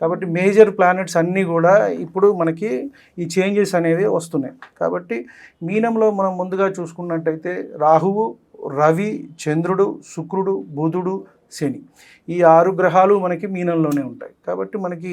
కాబట్టి major planets అన్నీ కూడా ఇప్పుడు మనకి ఈ చేంజెస్ అనేవి వస్తున్నాయి. కాబట్టి మీనంలో మనం ముందుగా చూసుకున్నట్టయితే రాహువు రవి చంద్రుడు శుక్రుడు బుధుడు శని ఈ ఆరు గ్రహాలు మనకి మీనంలోనే ఉంటాయి. కాబట్టి మనకి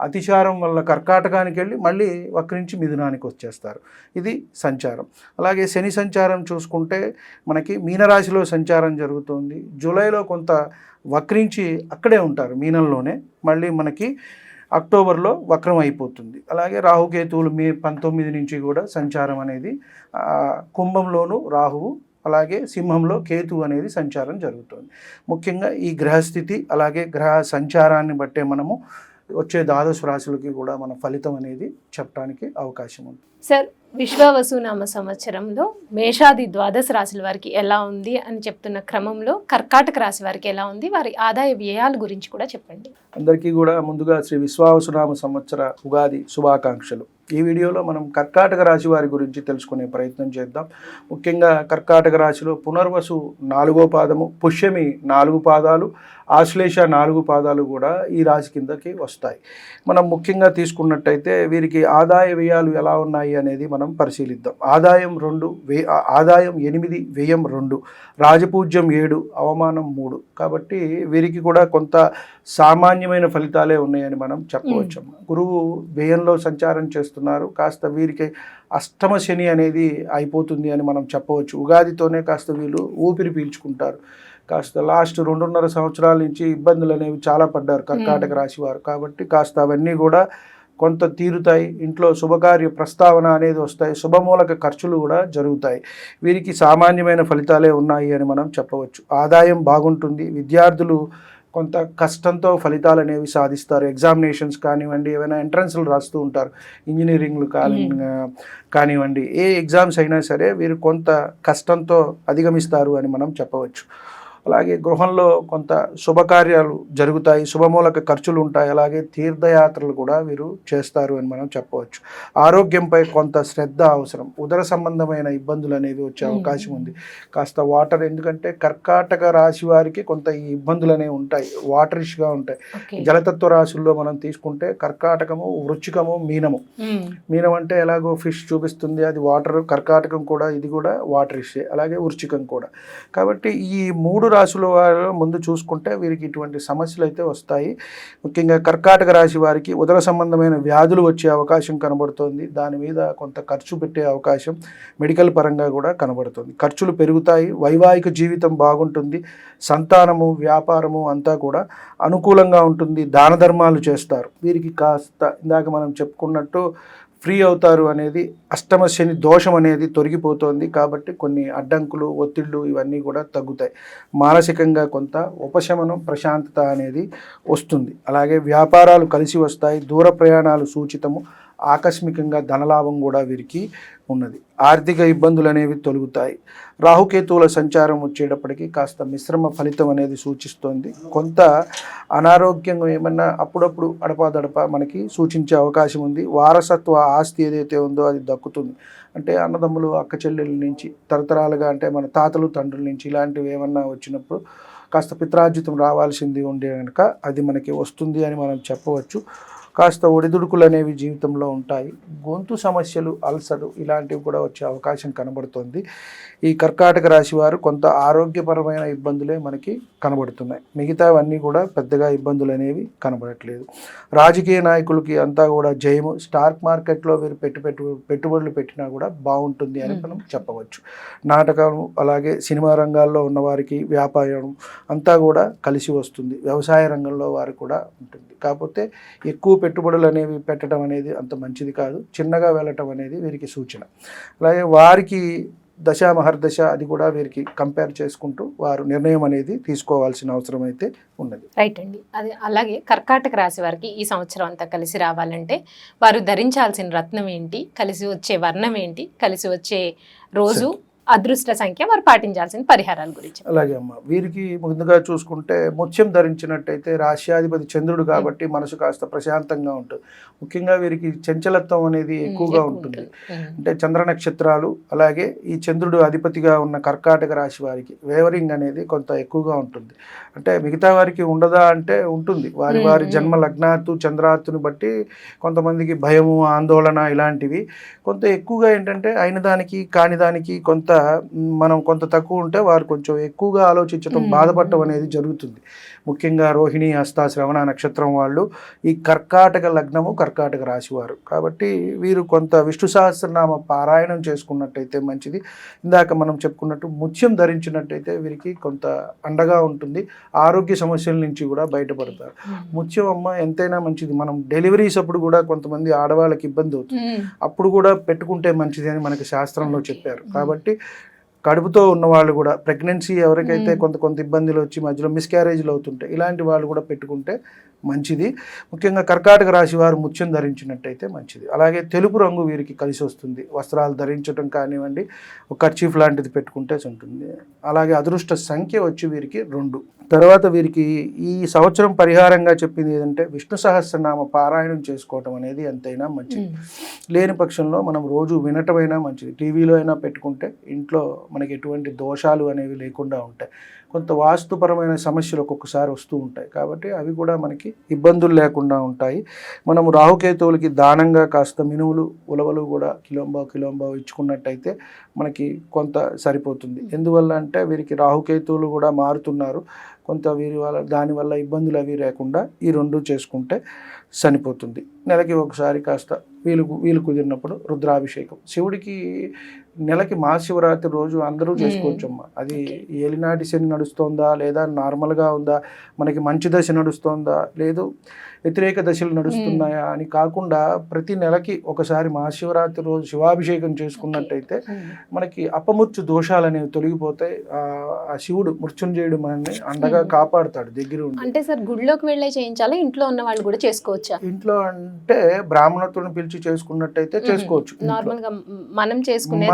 అతిచారం వల్ల కర్కాటకానికి వెళ్ళి మళ్ళీ వక్రించి మిథునానికి వచ్చేస్తారు. ఇది సంచారం. అలాగే శని సంచారం చూసుకుంటే మనకి మీనరాశిలో సంచారం జరుగుతుంది. జూలైలో కొంత వక్రించి అక్కడే ఉంటారు మీనంలోనే. మళ్ళీ మనకి అక్టోబర్లో వక్రం అయిపోతుంది. అలాగే రాహుకేతువులు మే పంతొమ్మిది నుంచి కూడా సంచారం అనేది కుంభంలోను రాహువు అలాగే సింహంలో కేతు అనేది సంచారం జరుగుతుంది. ముఖ్యంగా ఈ గ్రహస్థితి అలాగే గ్రహ సంచారాన్ని బట్టే మనము వచ్చే ద్వాదశ రాశులకి కూడా మన ఫలితం అనేది చెప్పడానికి అవకాశం ఉంది. సార్ విశ్వవసు నామ సంవత్సరంలో మేషాది ద్వాదశ రాశుల వారికి ఎలా ఉంది అని చెప్తున్న క్రమంలో కర్కాటక రాశి వారికి ఎలా ఉంది? వారి ఆదాయ వ్యయాల గురించి కూడా చెప్పండి. అందరికీ కూడా ముందుగా శ్రీ విశ్వావసునామ సంవత్సర ఉగాది శుభాకాంక్షలు. ఈ వీడియోలో మనం కర్కాటక రాశి వారి గురించి తెలుసుకునే ప్రయత్నం చేద్దాం. ముఖ్యంగా కర్కాటక రాశిలో పునర్వసు నాలుగో పాదము పుష్యమి నాలుగు పాదాలు ఆశ్లేష నాలుగు పాదాలు కూడా ఈ రాశి కిందకి వస్తాయి. మనం ముఖ్యంగా తీసుకున్నట్టయితే వీరికి ఆదాయ వ్యయాలు ఎలా ఉన్నాయి అనేది మనం పరిశీలిద్దాం. ఆదాయం రెండు వే ఆదాయం ఎనిమిది వ్యయం రెండు రాజపూజ్యం ఏడు అవమానం మూడు. కాబట్టి వీరికి కూడా కొంత సామాన్యమైన ఫలితాలే ఉన్నాయని మనం చెప్పవచ్చు. గురువు వ్యయంలో సంచారం చేస్తున్నారు. కాస్త వీరికి అష్టమ శని అనేది అయిపోతుంది అని మనం చెప్పవచ్చు. ఉగాదితోనే కాస్త వీళ్ళు ఊపిరి పీల్చుకుంటారు. కాస్త లాస్ట్ రెండున్నర సంవత్సరాల నుంచి ఇబ్బందులు అనేవి చాలా పడ్డారు కర్కాటక రాశి వారు. కాబట్టి కాస్త అవన్నీ కూడా కొంత తీరుతాయి. ఇంట్లో శుభకార్య ప్రస్తావన అనేది వస్తాయి. శుభమూలక ఖర్చులు కూడా జరుగుతాయి. వీరికి సామాన్యమైన ఫలితాలే ఉన్నాయి అని మనం చెప్పవచ్చు. ఆదాయం బాగుంటుంది. విద్యార్థులు కొంత కష్టంతో ఫలితాలు అనేవి సాధిస్తారు. ఎగ్జామినేషన్స్ కానివ్వండి ఏమైనా ఎంట్రన్స్లు రాస్తూ ఉంటారు. ఇంజనీరింగ్లు కాని కానివ్వండి ఏ ఎగ్జామ్స్ అయినా సరే వీరు కొంత కష్టంతో అధిగమిస్తారు అని మనం చెప్పవచ్చు. అలాగే గృహంలో కొంత శుభకార్యాలు జరుగుతాయి శుభమూలక ఖర్చులు ఉంటాయి అలాగే తీర్థయాత్రలు కూడా వీరు చేస్తారు అని మనం చెప్పవచ్చు. ఆరోగ్యంపై కొంత శ్రద్ధ అవసరం. ఉదర సంబంధమైన ఇబ్బందులు అనేవి వచ్చే అవకాశం ఉంది. కాస్త వాటర్ ఎందుకంటే కర్కాటక రాశి వారికి కొంత ఈ ఇబ్బందులు అనేవి ఉంటాయి. వాటరిష్గా ఉంటాయి. జలతత్వ రాశుల్లో మనం తీసుకుంటే కర్కాటకము వృచ్చికము మీనము. మీనం అంటే ఎలాగో ఫిష్ చూపిస్తుంది అది వాటర్. కర్కాటకం కూడా ఇది కూడా వాటర్ ఇష్యే అలాగే వృచ్చికం కూడా. కాబట్టి ఈ మూడు రాశుల వారు ముందు చూసుకుంటే వీరికి ఇటువంటి సమస్యలు అయితే వస్తాయి. ముఖ్యంగా కర్కాటక రాశి వారికి ఉదర సంబంధమైన వ్యాధులు వచ్చే అవకాశం కనబడుతోంది. దాని మీద కొంత ఖర్చు పెట్టే అవకాశం మెడికల్ పరంగా కూడా కనబడుతుంది. ఖర్చులు పెరుగుతాయి వైవాహిక జీవితం బాగుంటుంది సంతానము వ్యాపారము అంతా కూడా అనుకూలంగా ఉంటుంది దాన ధర్మాలు చేస్తారు. వీరికి కాస్త ఇందాక మనం చెప్పుకున్నట్టు ఫ్రీ అవుతారు అనేది అష్టమ శని దోషం అనేది తొలగిపోతుంది కాబట్టి కొన్ని అడ్డంకులు ఒత్తిళ్ళు ఇవన్నీ కూడా తగ్గుతాయి. మానసికంగా కొంత ఉపశమనం ప్రశాంతత అనేది వస్తుంది. అలాగే వ్యాపారాలు కలిసి వస్తాయి దూర ప్రయాణాలు సూచితము. ఆకస్మికంగా ధనలాభం కూడా వీరికి ఉన్నది. ఆర్థిక ఇబ్బందులు అనేవి తొలుగుతాయి. రాహుకేతువుల సంచారం వచ్చేటప్పటికి కాస్త మిశ్రమ ఫలితం అనేది సూచిస్తోంది. కొంత అనారోగ్యం ఏమన్నా అప్పుడప్పుడు అడపాదడప మనకి సూచించే అవకాశం ఉంది. వారసత్వ ఆస్తి ఏదైతే ఉందో అది దక్కుతుంది. అంటే అన్నదమ్ములు అక్క చెల్లెల నుంచి తరతరాలుగా అంటే మన తాతలు తండ్రుల నుంచి ఇలాంటివి ఏమన్నా వచ్చినప్పుడు కాస్త పిత్రార్జితం రావాల్సింది ఉండే కనుక అది మనకి వస్తుంది అని మనం చెప్పవచ్చు. కాస్త ఒడిదుడుకులు అనేవి జీవితంలో ఉంటాయి. గొంతు సమస్యలు అల్సరు ఇలాంటివి కూడా వచ్చే అవకాశం కనబడుతుంది. ఈ కర్కాటక రాశి వారు కొంత ఆరోగ్యపరమైన ఇబ్బందులే మనకి కనబడుతున్నాయి. మిగతావన్నీ కూడా పెద్దగా ఇబ్బందులు అనేవి కనబడట్లేదు. రాజకీయ నాయకులకి అంతా కూడా జయము. స్టాక్ మార్కెట్లో వీరు పెట్టు పెట్టు పెట్టుబడులు పెట్టినా కూడా బాగుంటుంది అని మనం చెప్పవచ్చు. నాటకం అలాగే సినిమా రంగాల్లో ఉన్నవారికి వ్యాపారం అంతా కూడా కలిసి వస్తుంది. వ్యవసాయ రంగంలో వారు కూడా ఉంటుంది. కాకపోతే ఎక్కువ పెట్టుబడులు అనేవి పెట్టడం అనేది అంత మంచిది కాదు. చిన్నగా వెళ్ళటం అనేది వీరికి సూచన. అలాగే వారికి దశ మహర్దశ అది కూడా వీరికి కంపేర్ చేసుకుంటూ వారు నిర్ణయం అనేది తీసుకోవాల్సిన అవసరం అయితే ఉన్నది. రైట్ అండి. అది అలాగే కర్కాటక రాశి వారికి ఈ సంవత్సరం అంతా కలిసి రావాలంటే వారు ధరించాల్సిన రత్నం ఏంటి? కలిసి వచ్చే వర్ణం ఏంటి? కలిసి వచ్చే రోజు అదృష్ట సంఖ్య వారు పాటించాల్సిన పరిహారాల గురించి. అలాగే అమ్మ వీరికి ముందుగా చూసుకుంటే ముత్యం ధరించినట్టయితే రాశ్యాధిపతి చంద్రుడు కాబట్టి మనసు కాస్త ప్రశాంతంగా ఉంటుంది ముఖ్యంగా వీరికి చంచలత్వం అనేది ఎక్కువగా ఉంటుంది. అంటే చంద్ర నక్షత్రాలు అలాగే ఈ చంద్రుడు అధిపతిగా ఉన్న కర్కాటక రాశి వారికి వేవరింగ్ అనేది కొంత ఎక్కువగా ఉంటుంది. అంటే మిగతా వారికి ఉండదా అంటే ఉంటుంది. వారి వారి. జన్మ లగ్నాత్తు చంద్రాత్తుని బట్టి కొంతమందికి భయము ఆందోళన ఇలాంటివి. కొంత ఎక్కువగా ఏంటంటే అయిన దానికి కాని దానికి కొంత మనం కొంత తక్కువ ఉంటే వారు కొంచెం ఎక్కువగా ఆలోచించడం బాధపడటం. అనేది జరుగుతుంది ముఖ్యంగా రోహిణి హస్త శ్రవణ నక్షత్రం వాళ్ళు ఈ కర్కాటక లగ్నము కర్కాటక రాశి వారు కాబట్టి వీరు కొంత విష్ణు సహస్రనామ పారాయణం చేసుకున్నట్టయితే మంచిది ఇందాక మనం చెప్పుకున్నట్టు ముత్యం ధరించినట్టయితే వీరికి కొంత అండగా ఉంటుంది ఆరోగ్య సమస్యల నుంచి కూడా బయటపడతారు. ముత్యం అమ్మ ఎంతైనా మంచిది మనం డెలివరీస్ అప్పుడు కూడా కొంతమంది ఆడవాళ్ళకి ఇబ్బంది అవుతుంది. అప్పుడు కూడా పెట్టుకుంటే మంచిది అని మనకి శాస్త్రంలో. చెప్పారు. కాబట్టి కడుపుతో ఉన్న వాళ్ళు కూడా ప్రెగ్నెన్సీ ఎవరికైతే. కొంత కొంత ఇబ్బందులు వచ్చి మధ్యలో మిస్క్యారేజ్లు అవుతుంటాయి ఇలాంటి వాళ్ళు కూడా పెట్టుకుంటే మంచిది. ముఖ్యంగా కర్కాటక రాశి వారు ముత్యం ధరించినట్టయితే మంచిది. అలాగే తెలుపు రంగు వీరికి కలిసి వస్తుంది. వస్త్రాలు ధరించడం కానివ్వండి ఒక కర్చీఫ్ లాంటిది పెట్టుకుంటే ఉంటుంది. అలాగే అదృష్ట సంఖ్య వచ్చి వీరికి రెండు. తర్వాత వీరికి ఈ సంవత్సరం పరిహారంగా చెప్పింది ఏదంటే విష్ణు సహస్రనామ పారాయణం చేసుకోవటం అనేది ఎంతైనా మంచిది. లేని పక్షంలో మనం రోజు వినటమైనా మంచిది. టీవీలో అయినా పెట్టుకుంటే ఇంట్లో మనకి ఎటువంటి దోషాలు అనేవి లేకుండా ఉంటాయి. కొంత వాస్తుపరమైన సమస్యలు ఒక్కొక్కసారి వస్తూ ఉంటాయి. కాబట్టి అవి కూడా మనకి ఇబ్బందులు లేకుండా ఉంటాయి. మనము రాహుకేతువులకి దానంగా కాస్త మినువులు ఉలవలు కూడా కిలోంబా కిలోంబా ఇచ్చుకున్నట్టయితే మనకి కొంత సరిపోతుంది. ఎందువల్ల అంటే వీరికి రాహుకేతువులు కూడా మారుతున్నారు. కొంత వీరి వల్ల దానివల్ల ఇబ్బందులు అవి లేకుండా ఈ రెండు చేసుకుంటే సరిపోతుంది. నెలకి ఒకసారి కాస్త వీలు వీలు కుదిరినప్పుడు రుద్రాభిషేకం. శివుడికి నెలకి మహాశివరాత్రి రోజు అందరూ చేసుకోవచ్చమ్మా. అది ఏలినాటి శని నడుస్తోందా లేదా నార్మల్గా ఉందా? మనకి మంచి దశ నడుస్తోందా? లేదు. వ్యతిరేక దశలు నడుస్తున్నాయా అని కాకుండా ప్రతి నెలకి ఒకసారి మహాశివరాత్రి రోజు శివాభిషేకం చేసుకున్నట్టయితే మనకి అపమృత్యు దోషాలు అనేవి తొలగిపోతాయి. ఆ శివుడు మృత్యుంజయుడు మనల్ని అండగా. కాపాడుతాడు దగ్గర ఉండి అంటే సార్ గుడిలోకి వెళ్ళే చేయించాలా? ఇంట్లో ఉన్న వాళ్ళు కూడా చేసుకోవచ్చా? ఇంట్లో అంటే బ్రాహ్మణత్వం పిలిచి చేసుకున్నట్టయితే చేసుకోవచ్చు. నార్మల్గా మనం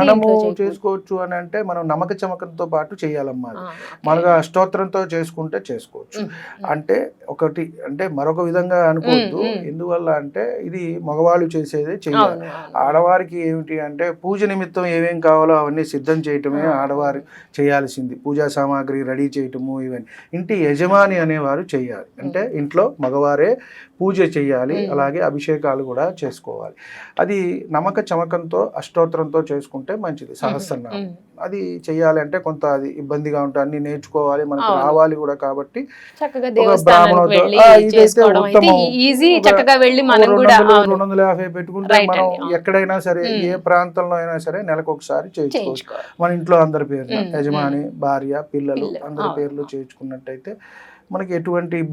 మనము. చేసుకోవచ్చు అని అంటే మనం నమ్మక చమకంతో పాటు చేయాలమ్మా. మనగా అష్టోత్తరంతో చేసుకుంటే చేసుకోవచ్చు. అంటే ఒకటి అంటే మరొక విధంగా అనుకోవద్దు. ఎందువల్ల అంటే ఇది మగవాళ్ళు చేసేదే చేయాలి. ఆడవారికి ఏమిటి అంటే పూజ నిమిత్తం ఏమేం కావాలో అవన్నీ సిద్ధం చేయటమే. ఆడవారు చేయాల్సింది పూజా సామాగ్రి రెడీ చేయటము ఇవన్నీ ఇంటి యజమాని అనేవారు చేయాలి అంటే ఇంట్లో మగవారే పూజ చేయాలి. అలాగే అభిషేకాలు కూడా చేసుకోవాలి అది నమ్మక చమకంతో అష్టోత్తరంతో చేసుకుంటే మంచిది సహస్రనామం. అది చేయాలి అంటే కొంత అది ఇబ్బందిగా ఉంటుంది అన్ని నేర్చుకోవాలి మనకు. రావాలి కూడా కాబట్టి ఇదైతే ఉత్తమం. ఈజీ చక్కగా వెళ్ళి మనం కూడా రెండు వందల యాభై పెట్టుకుంటే మనం. ఎక్కడైనా సరే. ఏ ప్రాంతంలో అయినా సరే నెలకు ఒకసారి చేయించుకోవచ్చు మన ఇంట్లో అందరి పేరు ఉమ్, యజమాని భార్య పిల్లలు అందరి పేర్లు. చేయించుకున్నట్టయితే మనకి ఎటువంటి